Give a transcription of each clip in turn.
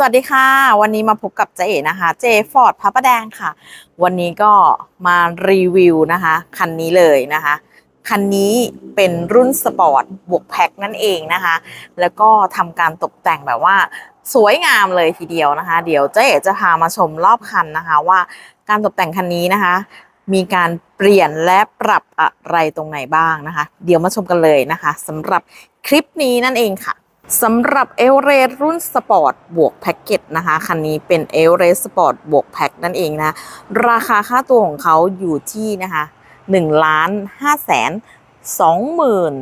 สวัสดีค่ะ วันนี้มาพบกับเจ๋นะคะเจฟอร์ดพระประแดงค่ะ วันนี้ก็มารีวิวนะคะคันนี้เลยนะคะ คันนี้เป็นรุ่นสปอร์ตบวกแพ็คนั่นเองนะคะ แล้วก็ทำการตกแต่งแบบว่าสวยงามเลยทีเดียวนะคะ เดี๋ยวเจ๊จะพามาชมรอบคันนะคะ ว่าการตกแต่งคันนี้นะคะ มีการเปลี่ยนและปรับอะไรตรงไหนบ้างนะคะ เดี๋ยวมาชมกันเลยนะคะสำหรับคลิปนี้นั่นเองค่ะ สำหรับเอลเรสรุ่นสปอร์ตบวกแพ็กเกจนะคะ คันนี้เป็นเอลเรสสปอร์ตบวกแพ็กนั่นเองนะ ราคาค่าตัวของเขาอยู่ที่นะคะ1ล้าน5แสน2หมื่น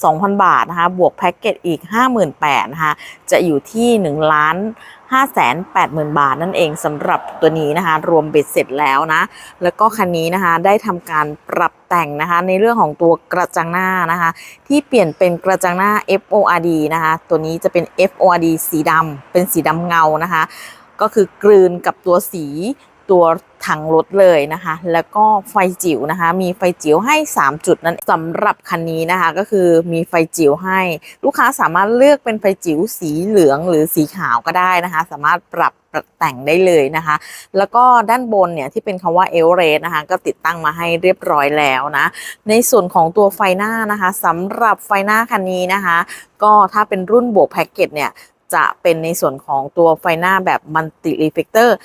2,000 บาทนะคะ บวกแพ็กเกจอีก 58,000นะคะ จะอยู่ที่1ล้าน5แสน80,000 บาทนั่นเองสำหรับตัวนี้นะคะ รวมเบ็ดเสร็จแล้วนะ แล้วก็คันนี้นะคะได้ทำการปรับแต่งนะคะ ในเรื่องของตัวกระจังหน้านะคะ ที่เปลี่ยนเป็นกระจังหน้า FORD นะคะ ตัวนี้จะเป็น FORD สีดำเป็นสีดำเงานะคะ ก็คือกลืนกับตัวสี ตัวถังรถเลยนะคะ แล้วก็ไฟจิ๋วนะคะ มีไฟจิ๋วให้ 3 จุดนั้นสำหรับคันนี้นะคะ ก็คือมีไฟจิ๋วให้ ลูกค้าสามารถเลือกเป็นไฟจิ๋วสีเหลืองหรือสีขาวก็ได้นะคะ สามารถปรับแต่งได้เลยนะคะ แล้วก็ด้านบนเนี่ยที่เป็นคำว่าเอลเรสนะคะ ก็ติดตั้งมาให้เรียบร้อยแล้วนะ ในส่วนของตัวไฟหน้านะคะสำหรับไฟหน้าคันนี้นะคะ ก็ถ้าเป็นรุ่นบวกแพ็กเกจเนี่ยจะเป็นในส่วนของตัวไฟหน้าแบบมัลติรีเฟกเตอร์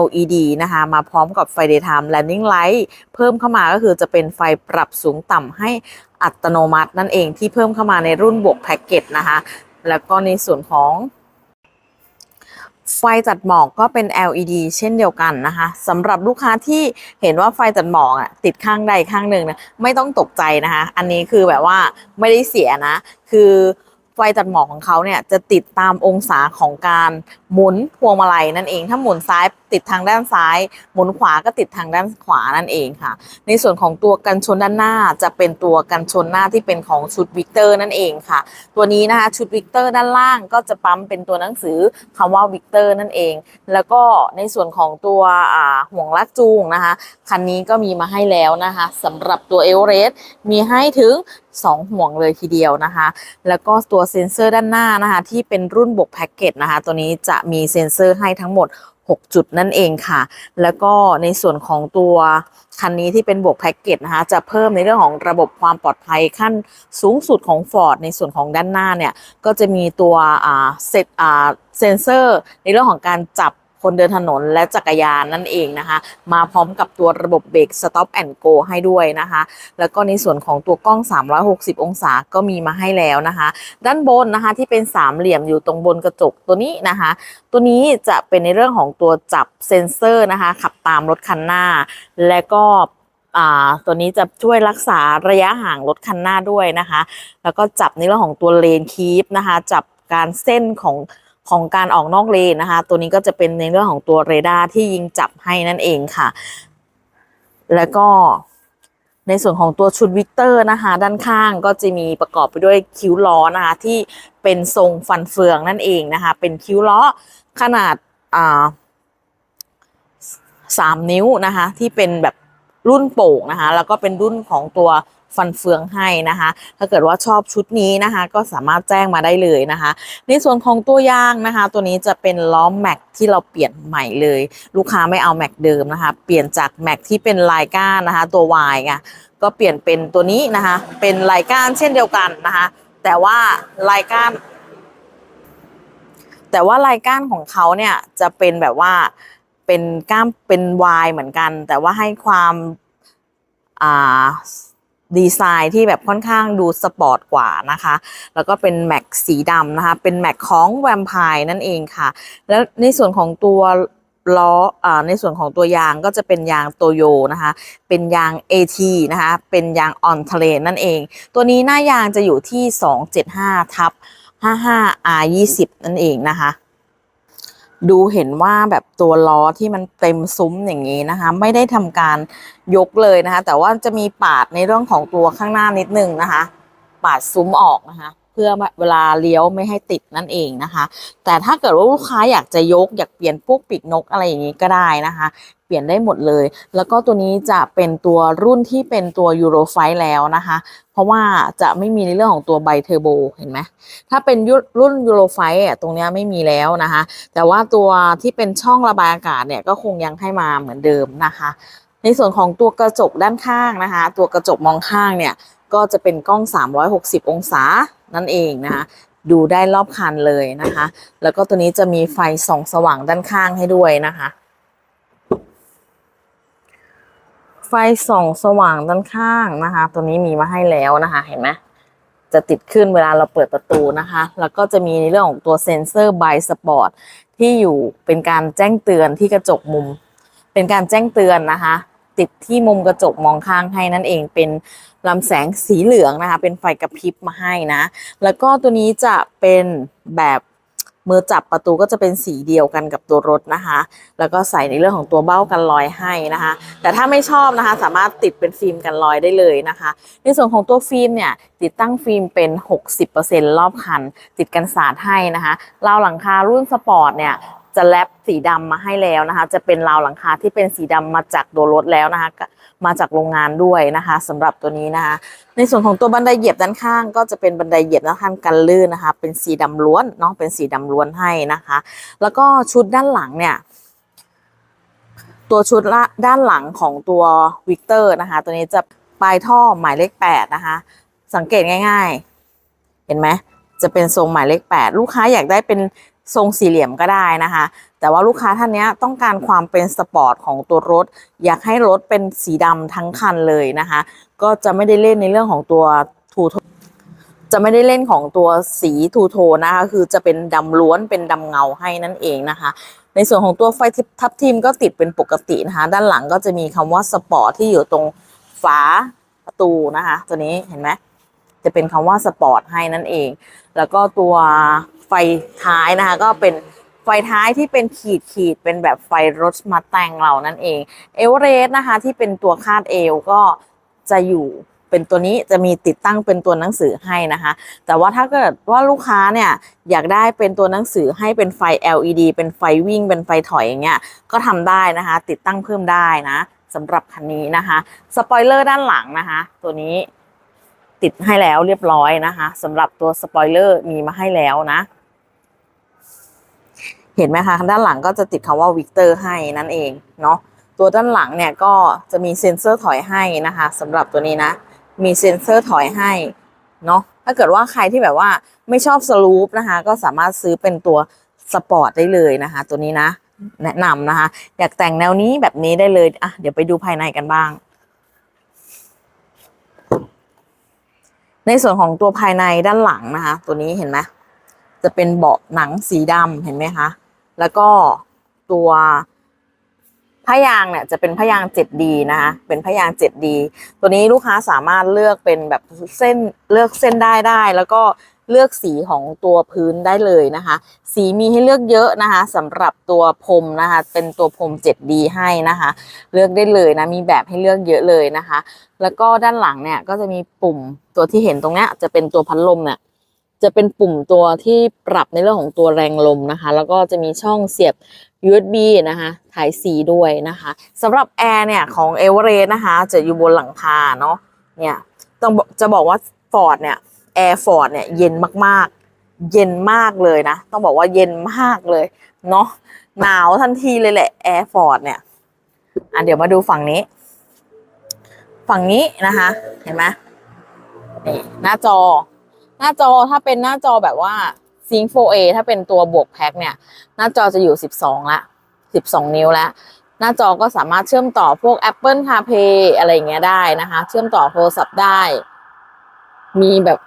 LED นะคะ มาพร้อมกับไฟ daytime running light เพิ่มเข้ามาก็คือจะเป็นไฟปรับสูงต่ำให้อัตโนมัตินั่นเองที่เพิ่มเข้ามาในรุ่นบวกแพ็กเกจนะคะ แล้วก็ในส่วนของไฟจัดหมอกก็เป็น LED เช่นเดียวกันนะคะสำหรับลูกค้าที่เห็นว่าไฟจัดหมอกอะติดข้างใดข้างหนึ่งนะไม่ต้องตกใจนะคะ อันนี้คือแบบว่าไม่ได้เสียนะ คือ ไฟจัดหมอกของเขาเนี่ยจะติดตามองศาของการหมุนพวงมาลัยนั่นเอง ถ้าหมุนซ้ายติดทางด้านซ้าย หมุนขวาก็ติดทางด้านขวานั่นเองค่ะ ในส่วนของตัวกันชนด้านหน้าจะเป็นตัวกันชนหน้าที่เป็นของชุดวิกเตอร์นั่นเองค่ะ ตัวนี้นะคะชุดวิกเตอร์ด้านล่างก็จะปั๊มเป็นตัวหนังสือคำว่าวิกเตอร์นั่นเอง แล้วก็ในส่วนของตัวห่วงลากจูงนะคะคันนี้ก็มีมาให้แล้วนะคะสำหรับตัวเอเวอเรสต์มีให้ถึง 2 ห่วงเลยทีเดียวนะคะ แล้วก็ตัวเซ็นเซอร์ด้านหน้านะคะ ที่เป็นรุ่นบวกแพ็กเกจนะคะ ตัวนี้จะมีเซ็นเซอร์ให้ทั้งหมด 6 จุดนั่นเองค่ะ แล้วก็ในส่วนของตัวคันนี้ที่เป็นบวกแพ็กเกจนะคะ จะเพิ่มในเรื่องของระบบความปลอดภัยขั้นสูงสุดของ Ford ในส่วนของด้านหน้าเนี่ย ก็จะมีตัวเซตเซนเซอร์ในเรื่องของการจับ คนเดินถนนและจักรยานนั่นเองนะคะ มาพร้อมกับตัวระบบเบรก Stop and Go ให้ด้วยนะคะ แล้วก็ในส่วนของตัวกล้อง 360 องศาก็มีมาให้แล้วนะคะ ด้านบนนะคะที่เป็นสามเหลี่ยมอยู่ตรงบนกระจกตัวนี้นะคะ ตัวนี้จะเป็นในเรื่องของตัวจับเซ็นเซอร์นะคะ ขับตามรถคันหน้า และก็ตัวนี้จะช่วยรักษาระยะห่างรถคันหน้าด้วยนะคะ แล้วก็จับในเรื่องของตัวเลนคีปนะคะ จับการเส้นของ ของการออกนอกเลนนะคะ ตัวนี้ก็จะเป็นในเรื่องของตัวเรดาร์ที่ยิงจับให้นั่นเองค่ะ แล้วก็ในส่วนของตัวชุดวิกเตอร์นะคะ ด้านข้างก็จะมีประกอบไปด้วยคิ้วล้อนะคะที่เป็นทรงฟันเฟืองนั่นเองนะคะ เป็นคิ้วล้อขนาดอ่าสามนิ้วนะคะ ที่เป็นแบบรุ่นโป่งนะคะ แล้วก็เป็นรุ่นของตัว ฟันเฟืองให้นะคะ ถ้าเกิดว่าชอบชุดนี้นะคะ ก็สามารถแจ้งมาได้เลยนะคะ ในส่วนของตัวยางนะคะ ตัวนี้จะเป็นล้อแม็กที่เราเปลี่ยนใหม่เลย ลูกค้าไม่เอาแม็กเดิมนะคะ เปลี่ยนจากแม็กที่เป็นลายก้านนะคะ ตัว Y ไงก็เปลี่ยนเป็นตัวนี้นะคะ เป็นลายก้านเช่นเดียวกันนะคะ แต่ว่าลายก้าน แต่ว่าลายก้านของเขาเนี่ยจะเป็นแบบว่าเป็นก้ามเป็นวายเหมือนกัน แต่ว่าให้ความอ่า ดีไซน์ที่แบบค่อนข้างดูสปอร์ตกว่านะคะ แล้วก็เป็นแม็กสีดำนะคะ เป็นแม็กของแวมไพร์นั่นเองค่ะ แล้วในส่วนของตัวล้ออ่าในส่วนของตัวยางก็จะเป็นยางโตโยนะคะ เป็นยาง AT นะคะ เป็นยางออนทะเลนั่นเอง ตัวนี้หน้ายางจะอยู่ที่ 275ทับ55 R 20 นั่นเองนะคะ ดูเห็นว่าแบบตัวล้อที่มันเต็มซุ้มอย่างนี้นะคะ ไม่ได้ทำการยกเลยนะคะ แต่ว่าจะมีปาดในเรื่องของตัวข้างหน้านิดนึงนะคะ ปาดซุ้มออกนะคะ เพื่อเวลาเลี้ยวไม่ให้ติดนั่นเองนะคะ แต่ถ้าเกิดว่าลูกค้าอยากจะยกอยากเปลี่ยนพวกปีกนกอะไรอย่างนี้ก็ได้นะคะ เปลี่ยนได้หมดเลย แล้วก็ตัวนี้จะเป็นตัวรุ่นที่เป็นตัวยูโรไฟแล้วนะคะ เพราะว่าจะไม่มีในเรื่องของตัวไบเทอร์โบเห็นไหมถ้าเป็นรุ่นยูโรไฟอะตรงนี้ไม่มีแล้วนะคะ แต่ว่าตัวที่เป็นช่องระบายอากาศเนี่ยก็คงยังให้มาเหมือนเดิมนะคะ ในส่วนของตัวกระจกด้านข้างนะคะ ตัวกระจกมองข้างเนี่ย ก็จะเป็นกล้อง 360 องศานั่นเองนะคะดูได้รอบคันเลยนะคะ แล้วก็ตัวนี้จะมีไฟส่องสว่างด้านข้างให้ด้วยนะคะ ไฟส่องสว่างด้านข้างนะคะ ตัวนี้มีมาให้แล้วนะคะ เห็นไหมจะติดขึ้นเวลาเราเปิดประตูนะคะ แล้วก็จะมีในเรื่องของตัวเซ็นเซอร์ไบสปอร์ตที่อยู่เป็นการแจ้งเตือนที่กระจกมุม เป็นการแจ้งเตือนนะคะ ติดที่มุมกระจกมองข้างให้นั่นเองเป็นลำแสงสีเหลืองนะคะ เป็นไฟกระพริบมาให้นะ แล้วก็ตัวนี้จะเป็นแบบมือจับประตูก็จะเป็นสีเดียวกันกับตัวรถนะคะ แล้วก็ใส่ในเรื่องของตัวเบ้ากันรอยให้นะคะ แต่ถ้าไม่ชอบนะคะ สามารถติดเป็นฟิล์มกันรอยได้เลยนะคะ ในส่วนของตัวฟิล์มเนี่ยติดตั้งฟิล์มเป็น 60%รอบคัน ติดกันสาดให้นะคะราวหลังคารุ่นสปอร์ตเนี่ย จะแลปสีดำมาให้แล้วนะคะ จะเป็นราวหลังคาที่เป็นสีดำมาจากตัวรถแล้วนะคะ มาจากโรงงานด้วยนะคะสำหรับตัวนี้นะคะ ในส่วนของตัวบันไดเหยียบด้านข้าง ก็จะเป็นบันไดเหยียบด้านข้างกันลื่นนะคะ เป็นสีดำล้วนเนาะเป็นสีดำล้วนให้นะคะ แล้วก็ชุดด้านหลังเนี่ย ตัวชุดละด้านหลังของตัววิกเตอร์นะคะ ตัวนี้จะปลายท่อหมายเลขแปดนะคะ สังเกตง่าย ๆ เห็นไหมจะเป็นทรงหมายเลขแปดลูกค้าอยากได้เป็น ทรงสี่เหลี่ยมก็ได้นะคะ แต่ว่าลูกค้าท่านนี้ต้องการความเป็นสปอร์ตของตัวรถ อยากให้รถเป็นสีดำทั้งคันเลยนะคะ ก็จะไม่ได้เล่นในเรื่องของตัวทูโทจะไม่ได้เล่นของตัวสีทูโทนนะคะ คือจะเป็นดำล้วนเป็นดำเงาให้นั่นเองนะคะ ในส่วนของตัวไฟทับทิมก็ติดเป็นปกตินะคะ ด้านหลังก็จะมีคำว่าสปอร์ตที่อยู่ตรงฝาประตูนะคะ ตัวนี้เห็นไหมจะเป็นคำว่าสปอร์ตให้นั่นเอง แล้วก็ตัว ไฟท้ายนะคะ ก็เป็นไฟท้ายที่เป็นขีดขีดเป็นแบบไฟรถมาแต่งเรานั่นเองเอเวอเรสต์นะคะที่เป็นตัวคาดเอวก็จะอยู่เป็นตัวนี้จะมีติดตั้งเป็นตัวหนังสือให้นะคะ แต่ว่าถ้าเกิดว่าลูกค้าเนี่ยอยากได้เป็นตัวหนังสือให้เป็นไฟ LED เป็นไฟวิ่ง เป็นไฟถอยอย่างเงี้ยก็ทำได้นะคะ ติดตั้งเพิ่มได้นะสำหรับคันนี้นะคะสปอยเลอร์ด้านหลังนะคะ ตัวนี้ติดให้แล้วเรียบร้อยนะคะสำหรับตัวสปอยเลอร์มีมาให้แล้วนะ เห็นไหมคะด้านหลังก็จะติดคำว่าวิกเตอร์ให้นั่นเองเนาะตัวด้านหลังเนี่ยก็จะมีเซ็นเซอร์ถอยให้นะคะสำหรับตัวนี้นะ มีเซ็นเซอร์ถอยให้เนาะถ้าเกิดว่าใครที่แบบว่าไม่ชอบสลูปนะคะ ก็สามารถซื้อเป็นตัวสปอร์ตได้เลยนะคะ ตัวนี้นะ แนะนำนะคะ อยากแต่งแนวนี้แบบนี้ได้เลยอะเดี๋ยวไปดูภายในกันบ้าง ในส่วนของตัวภายในด้านหลังนะคะ ตัวนี้เห็นไหมจะเป็นเบาะหนังสีดำเห็นไหมคะ แล้วก็ตัวผ้ายางเนี่ยจะเป็นผ้ายาง 7D นะคะเป็นผ้ายาง 7D ตัวนี้ลูกค้าสามารถเลือกเป็นแบบเส้นเลือกเส้นได้ได้ แล้วก็เลือกสีของตัวพื้นได้เลยนะคะ สีมีให้เลือกเยอะนะคะสำหรับตัวพรมนะคะ เป็นตัวพรม 7D ให้นะคะ เลือกได้เลยนะมีแบบให้เลือกเยอะเลยนะคะ แล้วก็ด้านหลังเนี่ยก็จะมีปุ่มตัวที่เห็นตรงเนี้ยจะเป็นตัวพัดลมเนี่ย จะเป็นปุ่มตัวที่ปรับในเรื่องของตัวแรงลมนะคะ แล้วก็จะมีช่องเสียบ USB นะคะถ่ายสีด้วยนะคะสำหรับแอร์เนี่ยของ e v e r e s t นะคะ จะอยู่บนหลังคาเนาะเนี่ยต้องจะบอกว่า Ford เนี่ยแอร์ Ford เนี่ยเย็นมากๆ เย็นมากเลยนะ ต้องบอกว่าเย็นมากเลยเนาะหนาวทันทีเลยแหละแอร์ Ford เนี่ยอะเดี๋ยวมาดูฝั่งนี้ ฝั่งนี้นะคะ เห็นไหมนี่หน้าจอ หน้าจอถ้าเป็นหน้าจอแบบว่า Sync 4A ถ้าเป็นตัวบวกแพ็คเนี่ย หน้าจอจะอยู่ 12 ละ 12 นิ้วแล้วหน้าจอก็สามารถเชื่อมต่อพวก Apple CarPlay อะไรเงี้ยได้นะคะ เชื่อมต่อโทรศัพท์ได้ มีแบบ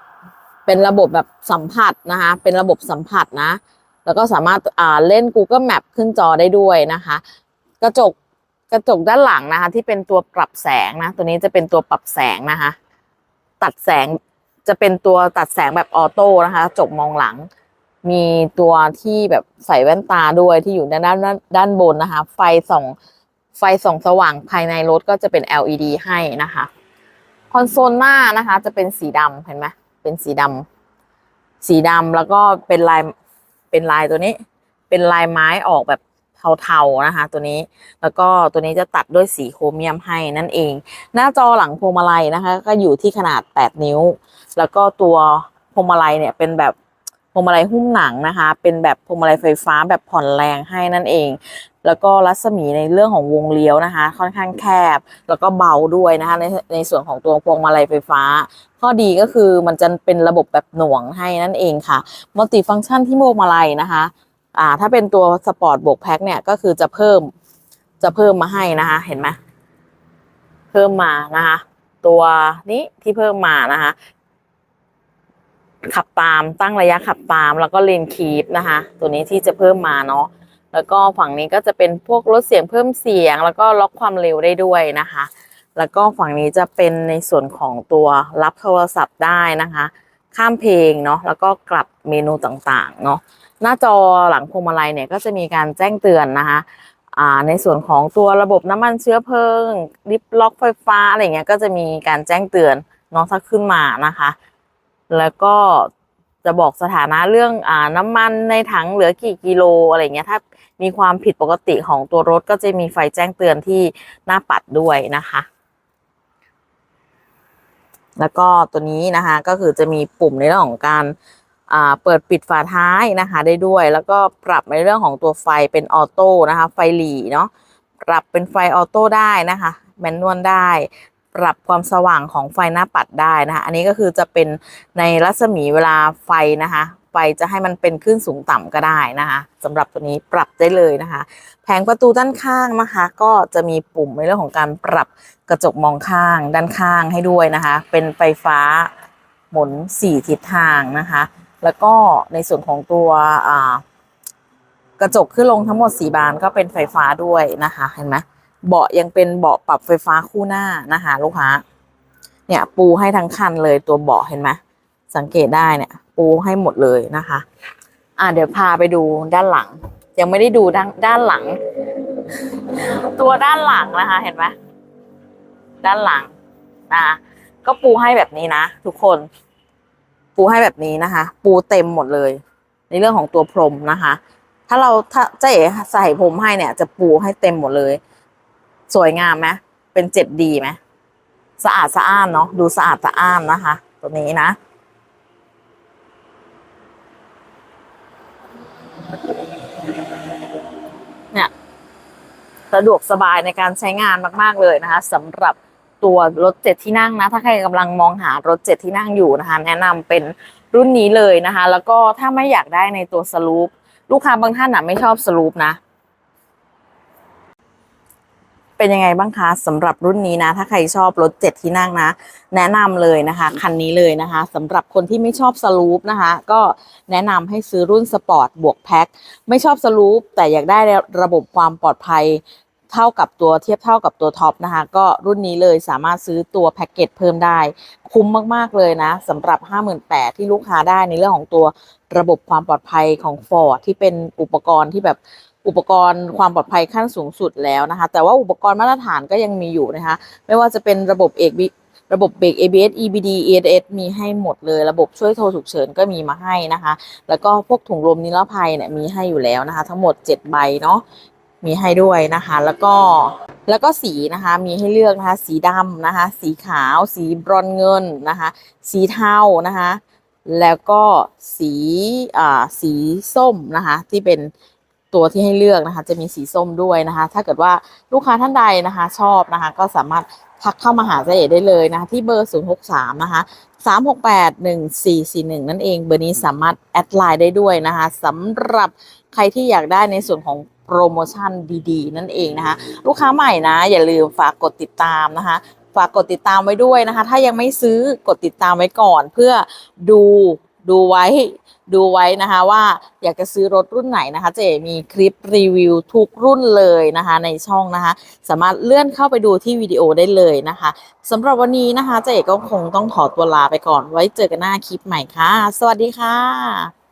เป็นระบบแบบสัมผัสนะคะ เป็นระบบสัมผัสนะ แล้วก็สามารถอ่าเล่น Google Map ขึ้นจอได้ด้วยนะคะ กระจกกระจกด้านหลังนะคะ ที่เป็นตัวปรับแสงนะ ตัวนี้จะเป็นตัวปรับแสงนะคะ ตัดแสง จะเป็นตัวตัดแสงแบบออโต้นะคะจกมองหลัง มีตัวที่แบบใส่แว่นตาด้วยที่อยู่ด้านด้านด้านบนนะคะ ไฟส่องไฟส่องสว่างภายในรถก็จะเป็น LED ให้นะคะ คอนโซลหน้านะคะ จะเป็นสีดำเห็นไหมเป็นสีดำสีดำแล้วก็เป็นลายเป็นลายตัวนี้ เป็นลายไม้ออกแบบเทาๆนะคะ ตัวนี้แล้วก็ตัวนี้จะตัดด้วยสีโครเมียมให้นั่นเอง หน้าจอหลังพวงมาลัยนะคะ ก็อยู่ที่ขนาด 8 นิ้ว แล้วก็ตัวพวงมาลัยเนี่ยเป็นแบบพวงมาลัยหุ้มหนังนะคะ เป็นแบบพวงมาลัยไฟฟ้าแบบผ่อนแรงให้นั่นเอง แล้วก็รัศมีในเรื่องของวงเลี้ยวนะคะ ค่อนข้างแคบ แล้วก็เบาด้วยนะคะในในส่วนของตัวพวงมาลัยไฟฟ้า ข้อดีก็คือมันจะเป็นระบบแบบหน่วงให้นั่นเองค่ะมัลติฟังก์ชันที่พวงมาลัยนะคะอ่าถ้าเป็นตัวสปอร์ตบวกแพ็คเนี่ยก็คือจะเพิ่มจะเพิ่มมาให้นะคะ เห็นไหมเพิ่มมานะคะ ตัวนี้ที่เพิ่มมานะคะ ขับตามตั้งระยะขับตามแล้วก็เลนคีปนะคะ ตัวนี้ที่จะเพิ่มมาเนาะแล้วก็ฝั่งนี้ก็จะเป็นพวกลดเสียงเพิ่มเสียง แล้วก็ล็อกความเร็วได้ด้วยนะคะ แล้วก็ฝั่งนี้จะเป็นในส่วนของตัวรับโทรศัพท์ได้นะคะ ข้ามเพลงเนาะแล้วก็กลับเมนูต่างๆเนาะหน้าจอหลังพวงมาลัยเนี่ยก็จะมีการแจ้งเตือนนะคะในส่วนของตัวระบบน้ำมันเชื้อเพลิงลิฟล็อกไฟฟ้าอะไรเงี้ยก็จะมีการแจ้งเตือนเนาะถ้าขึ้นมานะคะ แล้วก็จะบอกสถานะเรื่องอ่าน้ำมันในถังเหลือกี่กิโลอะไรเงี้ยถ้ามีความผิดปกติของตัวรถก็จะมีไฟแจ้งเตือนที่หน้าปัดด้วยนะคะ แล้วก็ตัวนี้นะคะก็คือจะมีปุ่มในเรื่องของการเปิดปิดฝาท้ายนะคะได้ด้วย แล้วก็ปรับในเรื่องของตัวไฟเป็นออโต้นะคะ ไฟหลีเนาะปรับเป็นไฟออโต้ได้นะคะแมนนวลได้ ปรับความสว่างของไฟหน้าปัดได้นะคะ อันนี้ก็คือจะเป็นในรัศมีเวลาไฟนะคะ ไฟจะให้มันเป็นขึ้นสูงต่ำก็ได้นะคะสำหรับตัวนี้ปรับได้เลยนะคะ แผงประตูด้านข้างนะคะ ก็จะมีปุ่มในเรื่องของการปรับกระจกมองข้างด้านข้างให้ด้วยนะคะ เป็นไฟฟ้าหมุนสี่ทิศทางนะคะ แล้วก็ในส่วนของตัวกระจกขึ้นลงทั้งหมดสี่บานก็เป็นไฟฟ้าด้วยนะคะ เห็นไหม เบาะยังเป็นเบาะปรับไฟฟ้าคู่หน้านะคะ ลูกค้า เนี่ย ปูให้ทั้งคันเลยตัวเบาะเห็นไหมสังเกตได้เนี่ย ปูให้หมดเลยนะคะ อ่าเดี๋ยวพาไปดูด้านหลัง ยังไม่ได้ดูด้านด้านหลัง ตัวด้านหลังนะคะ เห็นไหมด้านหลังนะคะก็ปูให้แบบนี้นะทุกคน ปูให้แบบนี้นะคะ ปูเต็มหมดเลย ในเรื่องของตัวพรมนะคะ ถ้าเราถ้าเจ๊ใส่พรมให้เนี่ย จะปูให้เต็มหมดเลย สวยงามไหมเป็นเจ็ดดีไหมสะอาดสะอ้านเนาะดูสะอาดสะอ้านนะคะ ตัวนี้นะ เนี่ยสะดวกสบายในการใช้งานมาก ๆ เลยนะคะสำหรับตัวรถเจ็ดที่นั่งนะ ถ้าใครกำลังมองหารถเจ็ดที่นั่งอยู่นะคะ แนะนำเป็นรุ่นนี้เลยนะคะ แล้วก็ถ้าไม่อยากได้ในตัวสลูปลูกค้าบางท่านอะไม่ชอบสลูปนะ เป็นยังไงบ้างคะสำหรับรุ่นนี้นะ ถ้าใครชอบรถเจ็ดที่นั่งนะ แนะนำเลยนะคะคันนี้เลยนะคะสำหรับคนที่ไม่ชอบสลูปนะคะ ก็แนะนำให้ซื้อรุ่นสปอร์ตบวกแพ็คไม่ชอบสลูปแต่อยากได้ระบบความปลอดภัยเท่ากับตัวเทียบเท่ากับตัวท็อปนะคะ ก็รุ่นนี้เลยสามารถซื้อตัวแพ็กเกจเพิ่มได้ คุ้มมากๆเลยนะสำหรับ 58,000ที่ลูกค้าได้ในเรื่องของตัวระบบความปลอดภัยของ Ford ที่เป็นอุปกรณ์ที่แบบ อุปกรณ์ความปลอดภัยขั้นสูงสุดแล้วนะคะ แต่ว่าอุปกรณ์มาตรฐานก็ยังมีอยู่นะคะ ไม่ว่าจะเป็นระบบเอกบิระบบเบรก ABS EBD ESS มีให้หมดเลย ระบบช่วยโทรฉุกเฉินก็มีมาให้นะคะ แล้วก็พวกถุงลมนิรภัยเนี่ยมีให้อยู่แล้วนะคะ ทั้งหมด 7 ใบเนาะมีให้ด้วยนะคะ แล้วก็แล้วก็สีนะคะ มีให้เลือกนะคะ สีดำนะคะ สีขาว สีบรอนเงินนะคะ สีเทานะคะ แล้วก็สีอ่าสีส้มนะคะ ที่เป็น ตัวที่ให้เลือกนะคะ จะมีสีส้มด้วยนะคะ ถ้าเกิดว่าลูกค้าท่านใดนะคะ ชอบนะคะ ก็สามารถทักเข้ามาหาเจ๊เอได้เลยนะคะที่เบอร์ 063 นะคะ 368 1441 นั่นเอง เบอร์นี้สามารถแอดไลน์ได้ด้วยนะคะสำหรับใครที่อยากได้ในส่วนของโปรโมชั่นดีๆ นั่นเองนะคะ ลูกค้าใหม่นะ อย่าลืมฝากกดติดตามนะคะฝากกดติดตามไว้ด้วยนะคะ ถ้ายังไม่ซื้อกดติดตามไว้ก่อน เพื่อดูดูไว้ ดูไว้นะคะว่าอยากจะซื้อรถรุ่นไหนนะคะ เจมีคลิปรีวิวทุกรุ่นเลยนะคะ ในช่องนะคะ สามารถเลื่อนเข้าไปดูที่วิดีโอได้เลยนะคะสำหรับวันนี้นะคะ เจก็คงต้องขอตัวลาไปก่อนไว้เจอกันหน้าคลิปใหม่ค่ะ สวัสดีค่ะ